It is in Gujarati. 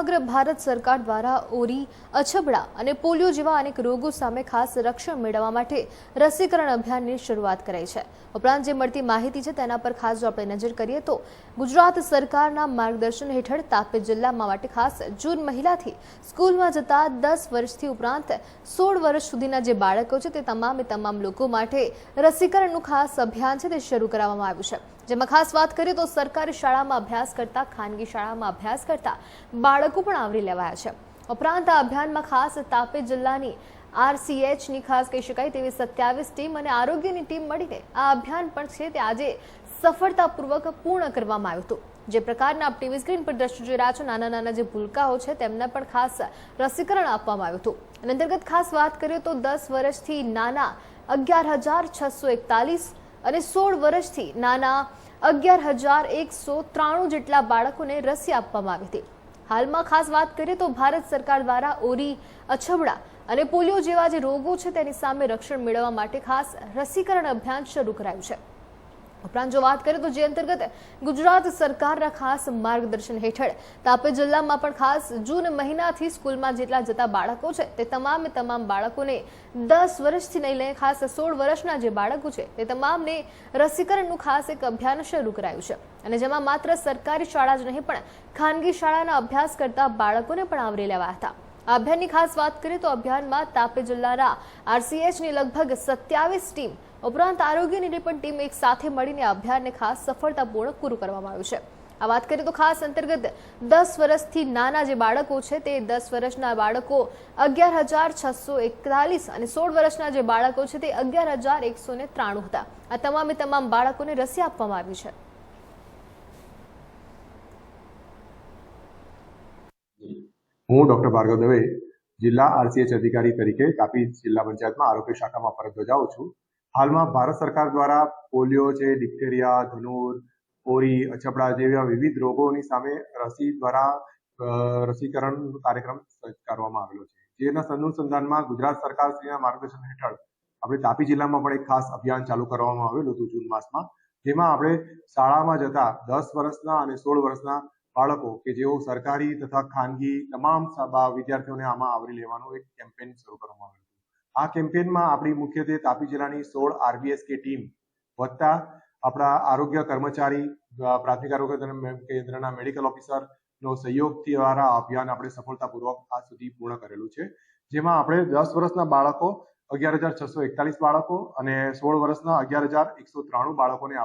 સમગ્ર ભારત સરકાર દ્વારા ઓરી, અછબડા અને પોલિયો જેવા અનેક રોગો સામે ખાસ રક્ષણ મેળવવા માટે રસીકરણ અભિયાનની શરૂઆત કરાઈ છે. ઉપરાંત જે મળતી માહિતી છે તેના પર ખાસ જો આપણે નજર કરીએ તો ગુજરાત સરકારના માર્ગદર્શન હેઠળ તાપી જિલ્લામાં માટે ખાસ જૂન મહિલાથી સ્કૂલમાં જતા દસ વર્ષથી ઉપરાંત સોળ વર્ષ સુધીના જે બાળકો છે તે તમામે તમામ લોકો માટે રસીકરણનું ખાસ અભિયાન છે તે શરૂ કરવામાં આવ્યું છે. જેમાં ખાસ વાત કરીએ તો સરકારી શાળામાં અભ્યાસ કરતા, ખાનગી શાળામાં અભ્યાસ કરતા બાળકો પણ આવરી લેવાયા છે. ઉપરાંત આ અભિયાનમાં ખાસ તાપી જિલ્લાની આરસીએચની ખાસ કહી શકાય તેવી સત્યાવીસ ટીમ અને આરોગ્યની ટીમ મળીને આ અભિયાન પણ છે તે આજે સફળતાપૂર્વક પૂર્ણ કરવામાં આવ્યું હતું. જે પ્રકારના આપ ટીવી સ્ક્રીન પર દ્રશ્ય જોઈ રહ્યા છો, નાના નાના જે ભૂલકાઓ છે તેમને પણ ખાસ રસીકરણ આપવામાં આવ્યું હતું. અને અંતર્ગત ખાસ વાત કરીએ તો દસ વર્ષથી નાના અગિયાર હજાર છસો એકતાલીસ અને સોળ વર્ષથી નાના અગિયાર હજાર એકસો ત્રાણું જેટલા બાળકોને રસી આપવામાં આવી હતી. હાલમાં ખાસ વાત કરીએ તો ભારત સરકાર દ્વારા ઓરી અછબડા અને પોલિયો જેવા જે રોગો છે તેની સામે રક્ષણ મેળવવા માટે ખાસ રસીકરણ અભિયાન શરૂ કરાયું છે. ઉપરાંત જો વાત કરીએ તો જે અંતર્ગત ગુજરાત સરકારના ખાસ માર્ગદર્શન હેઠળ તાપી જિલ્લામાં પણ ખાસ જૂન મહિનાથી સ્કૂલમાં જેટલા જતા બાળકો છે તે તમામે તમામ બાળકોને દસ વર્ષથી નહીં લઈને ખાસ સોળ વર્ષના જે બાળકો છે તે તમામને રસીકરણનું ખાસ એક અભિયાન શરૂ કરાયું છે. અને જેમાં માત્ર સરકારી શાળા જ નહીં પણ ખાનગી શાળાના અભ્યાસ કરતા બાળકોને પણ આવરી લેવાયા હતા. આ અભિયાનની ખાસ વાત કરીએ તો અભિયાનમાં તાપી જિલ્લાના આરસીએચની લગભગ સત્યાવીસ ટીમ, ઉપરાંત આરોગ્યની પણ ટીમ એક સાથે મળીને આ અભિયાનને ખાસ સફળતાપૂર્ણ પૂરું કરવામાં આવ્યું છે. આ વાત કરીએ તો ખાસ અંતર્ગત દસ વર્ષથી નાના જે બાળકો છે તે દસ વર્ષના બાળકો અગિયાર હજાર છસો એકતાલીસ અને સોળ વર્ષના જે બાળકો છે તે અગિયાર હજાર એકસો ત્રાણું હતા. આ તમામે તમામ બાળકોને રસી આપવામાં આવી છે. હું ડોક્ટર ભાર્ગવ દવે, જિલ્લા આરસીએચ અધિકારી તરીકે તાપી જિલ્લા પંચાયતમાં આરોગ્ય શાખામાં ફરજ બજાવું છું. હાલમાં ભારત સરકાર દ્વારા પોલિયો છે ડિપ્ટેરિયા ધનુર ઓરી અછબડા જેવા વિવિધ રોગોની સામે રસી દ્વારા રસીકરણ કાર્યક્રમ કરવામાં આવેલો છે. જેના અનુસંધાનમાં ગુજરાત સરકાર શ્રીના માર્ગદર્શન હેઠળ આપણે તાપી જિલ્લામાં પણ એક ખાસ અભિયાન ચાલુ કરવામાં આવેલું હતું જૂન માસમાં. જેમાં આપણે શાળામાં જતા દસ વર્ષના અને સોળ વર્ષના બાળકો કે જેઓ સરકારી તથા ખાનગી તમામ વિદ્યાર્થીઓને આમાં આવરી લેવાનું એક કેમ્પેન શરૂ કરવામાં આવ્યું આ કેમ્પેનમાં આપણી મુખ્યત્વે તાપી જિલ્લાની સોળ આરબીએસ ટીમ વત્તા આપણા આરોગ્ય કર્મચારી પ્રાથમિક આરોગ્ય કેન્દ્રના મેડિકલ ઓફિસર નો સહયોગથી દ્વારા અભિયાન આપણે સફળતાપૂર્વક આ સુધી પૂર્ણ કરેલું છે. જેમાં આપણે દસ વર્ષના બાળકો, અગિયાર હજાર છસો એકતાલીસ બાળકો અને સોળ વર્ષના અગિયાર હજાર એકસો ત્રાણું બાળકોને